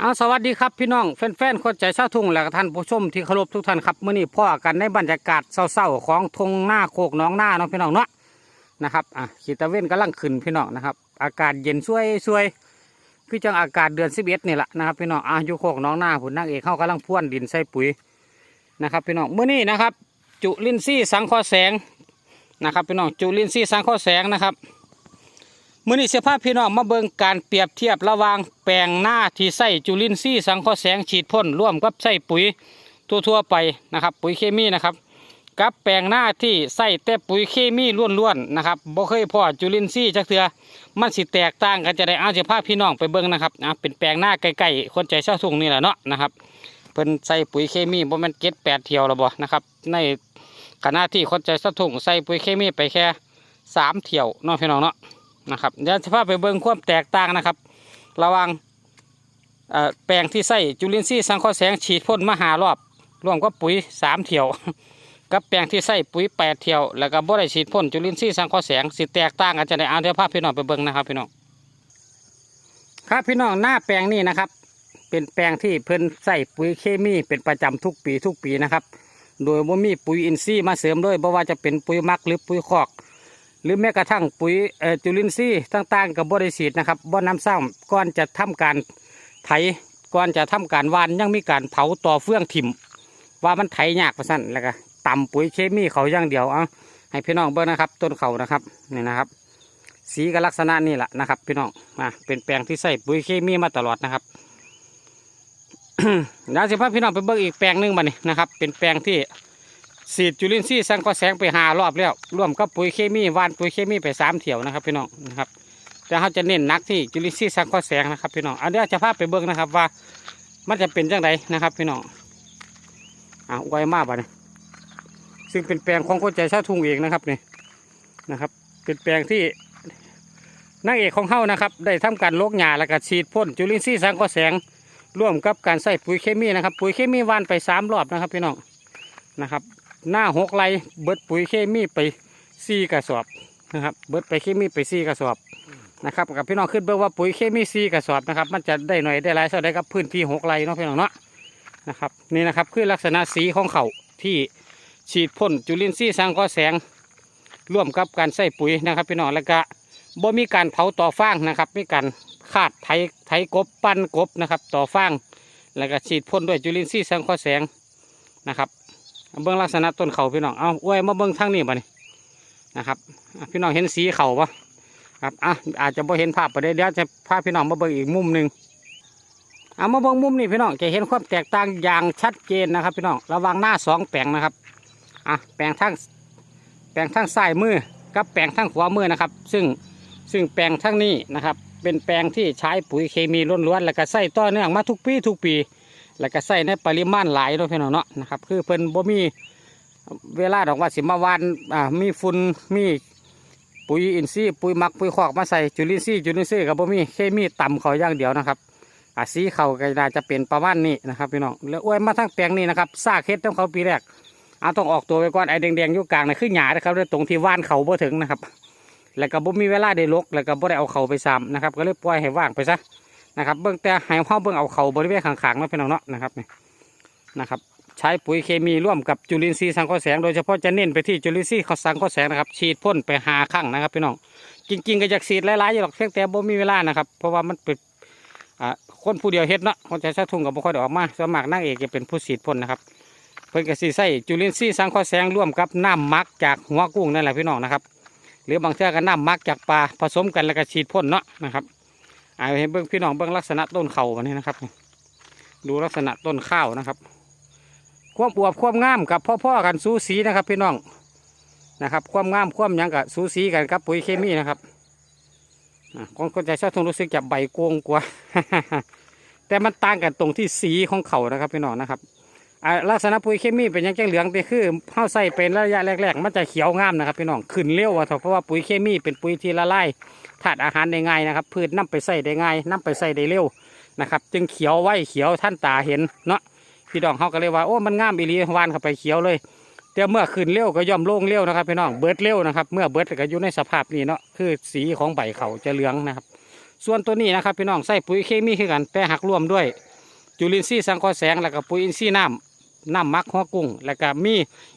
เอาสวัสดีครับพี่น้องแฟนๆคนใจเช่าทุ่งและท่านผู้ชมที่เคารพทุกท่านครับเมื่อนี้พ่อกันในบรรยากาศเศร้าๆของทงหน้าโคกน้องหน้าเนาะพี่น้องเนาะนะครับอะขีตะเว้นกำลังขึ้นพี่น้องนะครับ อากาศเย็นช่วยช่วยๆคือจังอากาศเดือนสิบเอ็ดนี่แหละนะครับพี่น้องอะอยู่โคกน้องหน้าผุนนางเอกเขากำลังพ่วนดินใส่ปุ๋ยนะครับพี่น้องเมื่อนี้นะครับ จุลินทรีย์สังเคราะห์แสงนะครับพี่น้องจุลินทรีย์สังเคราะห์แสงนะครับ มื่อนี้เสภาพพี่น้องมาเบิ่งการเปรียบเทียบระหว่างแปลงหน้าที่ใส่จุลินทรีย์สังเคราะห์แสงฉีดพ่นร่วมกับใส่ปุ๋ยทั่วๆไปนะครับ ปุ๋ยเคมีนะครับ กับแปลงหน้าที่ใส่แต่ปุ๋ยเคมีล้วนๆนะครับบ่เคยพอจุลินทรีย์จักเทือมันสิแตกต่างกันจะได้เอาเสภาพพี่น้องไปเบิ่งนะครับอะเป็นแปลงหน้าใกล้ๆคนใจเช่าทุ่งนี่แหละเนาะนะครับเพิ่นใส่ปุ๋ยเคมีบ่แม่นเก็ดแปดเที่ยวล้วบ่นะครับในขณะที่คนใจเช่าทุ่งใส่ปุ๋ยเคมีไปแค่สามเที่ยวเนาะพี่น้องเนาะ นะครับเดี๋ยวจะพาไปเบิ่งความแตกต่างนะครับ ระว่างแปลงที่ใส่จุลินทรีย์สังเคราะห์แสงฉีดพ่นมาหารอบรวมกับปุ๋ยสามเที่ยวกับแปลงที่ใส่ปุ๋ยแปดเที่ยวแล้วก็บ่ได้ฉีดพ่นจุลินทรีย์สังเคราะห์แสงสิแตกต่างกันจะได้เอาเดี๋ยวพาพี่น้องไปเบิ่งนะครับพี่น้องครับพี่น้องหน้าแปลงนี้นะครับ เป็นแปลงที่เพิ่นใส่ปุ๋ยเคมีเป็นประจำทุกปีทุกปีนะครับ โดยว่ามีปุ๋ยอินทรีย์มาเสริมด้วยบ่ว่าจะเป็นปุ๋ยมักหรือปุ๋ยคอก หรือแม้กระทั่งปุ๋ยจุลินทรีย์ต่างๆกับบริสีดนะครับบ่น้ำซ้ำก่อนจะทำการไถก่อนจะทำการวานยังมีการเผาต่อเฟื่องถิ่ม ว่ามันไถยากประสันแล้วก็ต่ำปุ๋ยเคมีเขาอย่างเดียวเอาให้พี่น้องเบิ่งนะครับ ต้นเขานะครับนี่นะครับ สีกับลักษณะนี่แหละนะครับ พี่น้องมาเป็นแปลงที่ใส่ปุ๋ยเคมีมาตลอดนะครับเดี๋ยวสิพาพี่น้องไปเบิ่งอีกแปลงหนึงบัดนี้นะครับ เป็นแปลงที่ สีดจุลินทรีย์สังเคราะห์แสงไปหารอบแล้วร่วมกับปุ๋ยเคมีวานปุ๋ยเคมีไปสามเที่ยวนะครับพี่น้องนะครับแต่เขาจะเน้นนักที่จุลินทรีย์สังเคราะห์แสงนะครับพี่น้องอันเดี๋ยวจะพาไปเบิ่งนะครับว่า มันจะเป็นจังไดนะครับพี่น้องอ่าไวมากบ่เนี่ยซึ่งเป็นแปลงของคนใจชาทุ่งเองนะครับนี่นะครับ เป็นแปลงที่นางเอกของเฮานะครับ ได้ทำการโลกหญ้าแล้วก็ฉีดพ่นจุลินทรีย์สังเคราะห์แสงร่วมกับการใส่ปุ๋ยเคมีนะครับ ปุ๋ยเคมีวานไปสามรอบนะครับพี่น้องนะครับ หน้าหกไรเบิดปุ๋ยเคมีไปสี่กระสอบนะครับเบิดไปเคมีไปสี่กระสอบนะครับกับพี่น้องขึ้นเบิ่งว่าปุ๋ยเคมีสี่กระสอบนะครับ มันจะได้หน่อยได้หลายเท่าได้กับพื้นที่หกไรเนาะพี่น้องเนาะนะครับนี่นะครับคือลักษณะสีของเขาที่ฉีดพ่นจุลินทรีย์สังเคราะห์แสง ร่วมกับการใส่ปุ๋ยนะครับพี่น้องแล้วก็บ่มีการเผาต่อฟางนะครับ มีการคาดไถไถกบปั้นกบนะครับ ต่อฟางแล้วก็ฉีดพ่นด้วยจุลินทรีย์สังเคราะห์แสงนะครับ เบื้องลักษณะต้นเขาพี่น้องเอาอวยมาเบื้องทางนี้บ่นี่นะครับพี่น้องเห็นสีเขาปะครับอะอาจจะบ่เห็นภาพไประเดี๋ยวเดี๋ยวจะพาพี่น้องมาเบิ่งอีกมุมหนึ่งเอามาเบิ่งมุมนี้พี่น้องจะเห็นความแตกต่างอย่างชัดเจนนะครับ พี่น้องระวังหน้าสองแปลงนะครับอะแปลงทางแปลงทางซ้ายมือกับแปลงทางขวามือนะครับ ซึ่งซึ่งแปลงทางนี้นะครับ เป็นแปลงที่ใช้ปุ๋ยเคมีล้วนๆแล้วก็ใส่ต่อเนื่องมาทุกปีทุกปี แล้วก็ใส่ในปริมาณหลายเนาะพี่น้องเนาะนะครับคือเพิ่นบ่มีเวลาดอกว่าสิมาวานอ่ามีฝุ่นมีปุ๋ยอินทรีย์ปุ๋ยหมักปุ๋ยคอกมาใส่จุลินทรีย์จุลินทรีย์กับบ่มีเคมีต่ำเขาอย่างเดียวนะครับอ่าสีเขาก็น่าจะเป็นประมาณนี้นะครับพี่น้องแล้วอ้วยมาทั้งแปลงนี้นะครับซากเฮ็ดต้องเขาปีแรกเอาต้องออกตัวไปก่อนไอ้แดงๆอยู่กลางน่ะคือหญ้านะครับด้วยตรงที่ว่านเขาบ่ถึงนะครับ แล้วก็บ่มีเวลาได้ลกแล้วก็บ่ได้เอาเขาไปซ้ำนะครับ ก็เลยปล่อยให้ว่างไปซะ นะครับเบื้องแต่ให้เฮาเบื้องเอาเขาบริเวณข้างๆเนาะพี่น้องเนาะนะครับนี่นะครับ ใช้ปุ๋ยเคมีร่วมกับจุลินทรีย์สังเคราะห์แสงโดยเฉพาะจะเน้นไปที่จุลินทรีย์สังเคราะห์แสงนะครับฉีดพ่นไปหาครั้งนะครับพี่น้องจริง ๆ ก็อยากฉีดหลายๆอยู่หรอกเพียงแต่บ่มีเวลานะครับ เพราะว่ามันเป็นอ่าคนผู้เดียวเฮ็ดเนาะคนจะชักทุ่งกับบ่ค่อยได้ออกมาสมัครนางเอกจะเป็นผู้ฉีดพ่นนะครับเพิ่นก็สิใส่จุลินทรีย์สังเคราะห์แสงร่วมกับน้ำมักจากหัวกุ้งนั่นแหละพี่น้องนะครับหรือบางเทื่อก็น้ำมักจากปลาผสมกันแล้วก็ฉีดพ่นเนาะนะครับ อาให้เบิ่งพี่น้องเบิ่งลักษณะต้นเข่ามันนี่นะครับ ดูลักษณะต้นข้าวนะครับ ควบอวบควบงามกับพ่อๆกันสูสีนะครับพี่น้องนะครับ ควบงามควบยังกับสูสีกันกับปุ๋ยเคมีนะครับคนคนใจชอบทงรู้สึกจะใบโกงกว่า แต่มันต่างกันตรงที่สีของเขานะครับพี่น้องนะครับ อ่าลักษณะปุ๋ยเคมีเป็นยังจังเหลืองแต่คือเข้าใส่เป็นระยะแรกๆ มันจะเขียวงามนะครับพี่น้องขึ้นเร็วอะเพราะว่าปุ๋ยเคมีเป็นปุ๋ยที่ละลายธาตุอาหารได้ง่ายนะครับ พืชนํไปใส่ได้ง่ายนํไปใส่ได้เร็วนะครับ จึงเขียวไว้เขียวท่านตาเห็นเนาะพี่น้องเขาก็เลยว่าโอ้มันงามอีหลีวานเข้าไปเขียวเลยแต่เมื่อขึ้นเร็วก็ย่อมโล่งเร็วนะครับพี่น้องเบิดเร็วนะครับเมื่อเบิดก็อยู่ในสภาพนี้เนาะคือสีของใบเขาจะเหลืองนะครับ ส่วนตัวนี้นะครับพี่น้องใส่ปุ๋ยเคมีคือกันแต่หักรวมด้วยจุลินทรีย์สังเคราะห์แสงแล้วก็ปุ๋ยอินทรีย์น้ำ น้ำมักหัวกุ้ง แล้วก็มี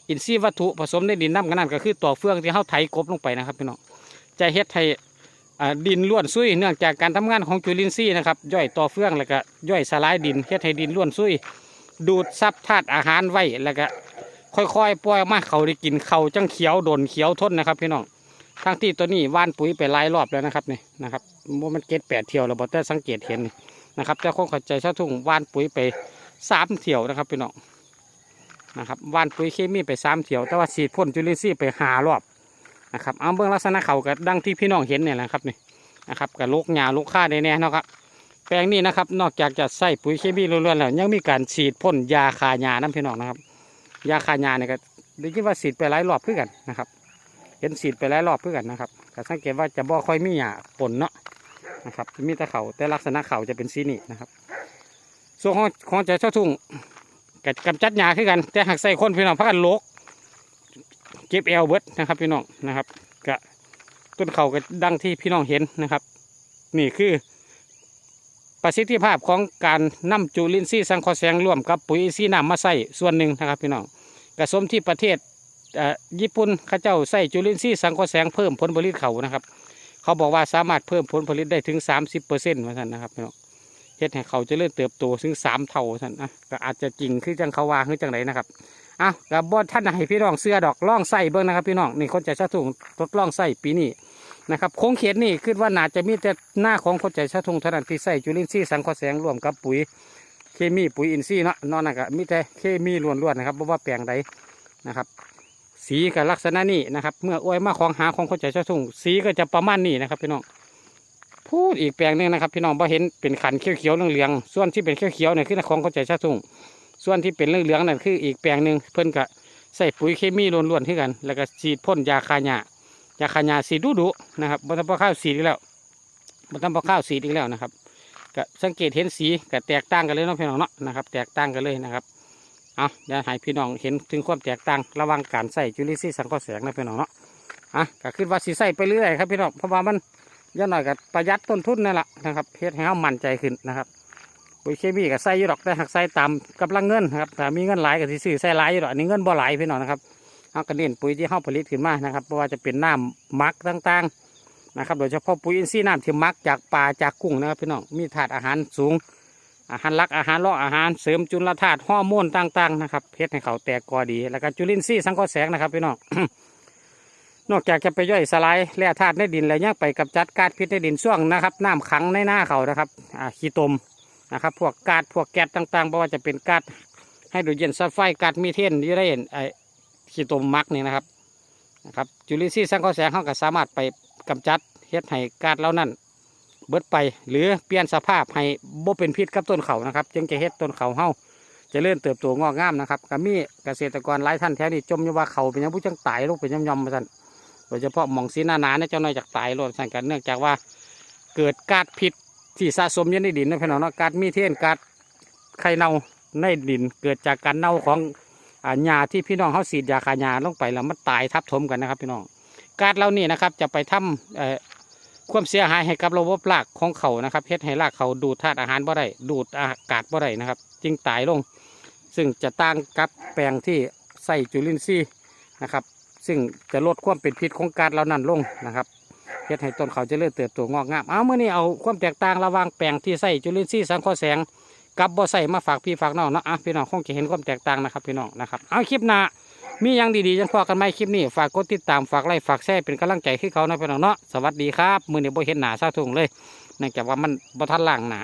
อินทรีย์วัตถุผสมในดินน้ำกันนั่นก็คือตัวเฟืองที่เข้าไถกบลงไปนะครับพี่น้องจะเฮ็ดให้ดินล้วนซุยเนื่องจากการทำงานของจุลินทรีย์นะครับย่อยต่อเฟืองแล้วก็ย่อยสลายดินเฮ็ดให้ดินล้วนซุยดูดซับธาตุอาหารไว้แล้วก็ค่อยๆปล่อยออกมาเขาได้กินเขาจังเขียวโดนเขียวทนนะครับพี่น้องทั้งที่ตัวนี้ว่านปุ๋ยไปหลายรอบแล้วนะครับนี่นะครับว่ามันเก็ดแปดเที่ยวแล้วบอแต่สังเกตเห็นนะครับแต่คงเข้าใจชาวทุ่งว่านปุ๋ยไปสามเที่ยวนะครับพี่น้อง นะครับว่านปุ๋ยเคมีไปสามเที่ยว แต่ว่าฉีดพ่นจุลินทรีย์ไปหารอบนะครับเอาเบื้องลักษณะเขากับดังที่พี่น้องเห็นเนี่ยนะครับนี่นะครับกับลูกหญ้าลูกข้าได้แน่เนะครับแปลงนี้นะครับนอกจากจะใส่ปุ๋ยเคมีล้วนๆแล้วยังมีการฉีดพ่นยาฆ่าหญ้าน้ำพี่น้องนะครับยาฆ่าหญ้าเนี่ยก็ได้ยินว่าฉีดไปหลายรอบเพื่อกันนะครับเห็นฉีดไปหลายรอบเพื่อกันนะครับแต่สังเกตว่าจะบ่ค่อยมีหญ้าปนเนาะนะครับมีแต่เขาแต่ลักษณะเขาจะเป็นสีนี้นะครับส่วนของของใจเจ้าทุ่ง กับกำจัดหญ้าคือกัน แต่หากใส่คนพี่น้องพักกันลกเก็บแอลเบิร์ดนะครับพี่น้องนะครับกะต้นเขาก็ดังที่พี่น้องเห็นนะครับ นี่คือ ประสิทธิภาพของการนำจุลินทรีย์สังเคราะห์แสงร่วมกับปุ๋ยอินทรีย์น้ำมาใส่ส่วนหนึ่งนะครับพี่น้องกระสมที่ประเทศญี่ปุ่นข้าเจ้าใส่จุลินทรีย์สังเคราะห์แสงเพิ่มผลผลิตเขานะครับ เขาบอกว่าสามารถเพิ่มผลผลิตได้ถึง 30เปอร์เซ็นต์ว่าท่านนะครับพี่น้อง เฮ็ดให้เขาเจะเริ่มเติบโตถึงสามเท่าท่านนะก็อาจจะจริงคือจังเขาว่าคือจังไหนนะครับอะกับบอท่านให้พี่น้องเสื้อดอกล่องใส่เบิ้งนะครับ พี่น้องนี่คนใจชาถุงทดล่องใส่ปีนี้นะครับโค้งเขตนี่คิดว่าน่าจะมีแต่หน้าของคนใจชาทงเท่านั้นที่ใส่จุลินทรีย์สังเคราะห์แสงร่วมกับปุ๋ยเคมีปุ๋ยอินทรีย์เนาะนอกนั้นก็มีแต่เคมีล้วนๆนะครับเพราะว่าแปลงใดนะครับสีกับลักษณะนี้นะครับ เมื่ออ้อยมาของหาของคนใจชาทงสีก็จะประมาณนี้นะครับพี่น้อง พูดอีกแปลงหนึงนะครับ พี่น้องพอเห็นเป็นขันเขียวๆเหลืองๆส่วนที่เป็นเขียวๆเนี่ยคือของคนใจชาทงส่วนที่เป็นเหลืองๆนั่นคืออีกแปลงหนึ่งเพิ่นก็ใส่ปุ๋ยเคมีล้วนๆที่กัน แล้วก็ฉีดพ่นยาฆ่าหญ้ายาขายาสีดุดุนะครับบนทำปลาข้าวสีอีกแล้วบนทำปลาข้าวสีอีกแล้วนะครับก็สังเกตเห็นสีก็แตกต่างกันเลยเนาะพี่น้องเนาะนะครับ แตกต่างกันเลยนะครับเอาเดี๋ยวให้พี่น้องเห็นถึงความแตกต่างระว่างการใส่จุลินทรีย์สังเคราะห์แสงนะพี่น้องเนาะอะก็คือว่าสีใส่ไปเรื่อยครับพี่น้องเพราะว่ามัน ยังหน่อยก็ประหยัดต้นทุนนั่นแหละนะครับเฮ็ดให้เรามั่นใจขึ้นนะครับปุ๋ยเคมีก็ใส่ยูดอกแต่หากใส่ตามกำลังเงินนะครับถ้ามีเงินหลายก็สิซื้อใส่หลายยูดอกอันนี้เงินบ่หลายพี่น้องนะครับเอากระเด็นปุ๋ยที่เฮาผลิตขึ้นมานะครับเพราะว่าจะเป็นน้ำมักต่างๆนะครับ โดยเฉพาะปุ๋ยอินทรีย์น้ำที่มักจากปลาจากกุ้งนะครับพี่น้องมีธาตุอาหารสูง อาหารลักอาหารล่ออาหารเสริมจุลธาตุฮอร์โมนต่างๆนะครับเพชรให้เขาแตกกอดี แล้วก็จุลินทรีย์สังเคราะห์แสงนะครับพี่น้อง นอกจากจะไปย่อยสลายแร่ธาตุในดินแล้วยังไปกำจัดกาซพิษในดินช่วงนะครับน้ำขังในหน้าเขานะครับอ่าขี้ตมนะครับ พวกกาซพวกแก๊สต่างๆไม่ว่าจะเป็นกาซไฮโดรเจนซัลไฟด์กาซมีเทนที่ได้เห็นไอขี้ตมมักนี่นะครับนะครับจุลินทรีย์สังเคราะห์แสงเขาก็สามารถไปกำจัดเฮ็ดให้กาดเหล่านั้นเบิดไปหรือเปลี่ยนสภาพให้บ่เป็นพิษกับต้นเขานะครับ จึงจะเฮ็ดต้นเขาเฮาจะเริ่มเติบโตงอกงามนะครับก็มีเกษตรกรหลายท่านแถวนี้จมอยู่ว่าเขาเป็นยังผู้จังตายลงเป็นย่อมๆมาสั่น โดยเฉพาะหมองสีหนาๆเนี่ยเจ้าน้อยจากตายโลดสั่นกันเนื่องจากว่าเกิดกาซพิษที่สะสมอยู่ในดินนะพี่น้องเนาะกาซมีเทนกาซไข่เน่าในดินเกิดจากการเน่าของหญ้าที่พี่น้องเขาสีดยาคาหญ้าลงไปแล้วมันตายทับถมกันนะครับพี่น้องการเหล่านี้นะครับจะไปทำเอ่อความเสียหายให้กับระบบรากของเขานะครับเฮ็ดให้รากเขาดูดธาตุอาหารบ่ได้ดูดอากาศบ่ได้นะครับจึงตายลง ซึ่งจะต่างกับแปลงที่ใส่จุลินทรีย์นะครับ ซึ่งจะลดความเป็นพิษของการเหล่านั้นลงนะครับเฮ็ดให้ต้นเขาเจะเริ่มเติบโตงอกงามเอาเมื่อนี้เอาความแตกต่างระหว่างแปลงที่ใส่จุลินทรีย์สังเคราะห์แสงกับบ่ใส่มาฝากพี่ฝากน้องเนาะอะพี่น้องคงจะเห็นความแตกต่างนะครับพี่น้องนะครับเอาคลิปหน้ามียังดีๆจังพอกันไหมคลิปนี้ฝากกดติดตามฝากไลค์ฝากแชร์เป็นกำลังใจให้เขานะพี่น้องเนาะสวัสดีครับมือนี้บ่เห็นหน้าซาทุงเลยเนื่องจากว่ามันบ่ทันล่างหนา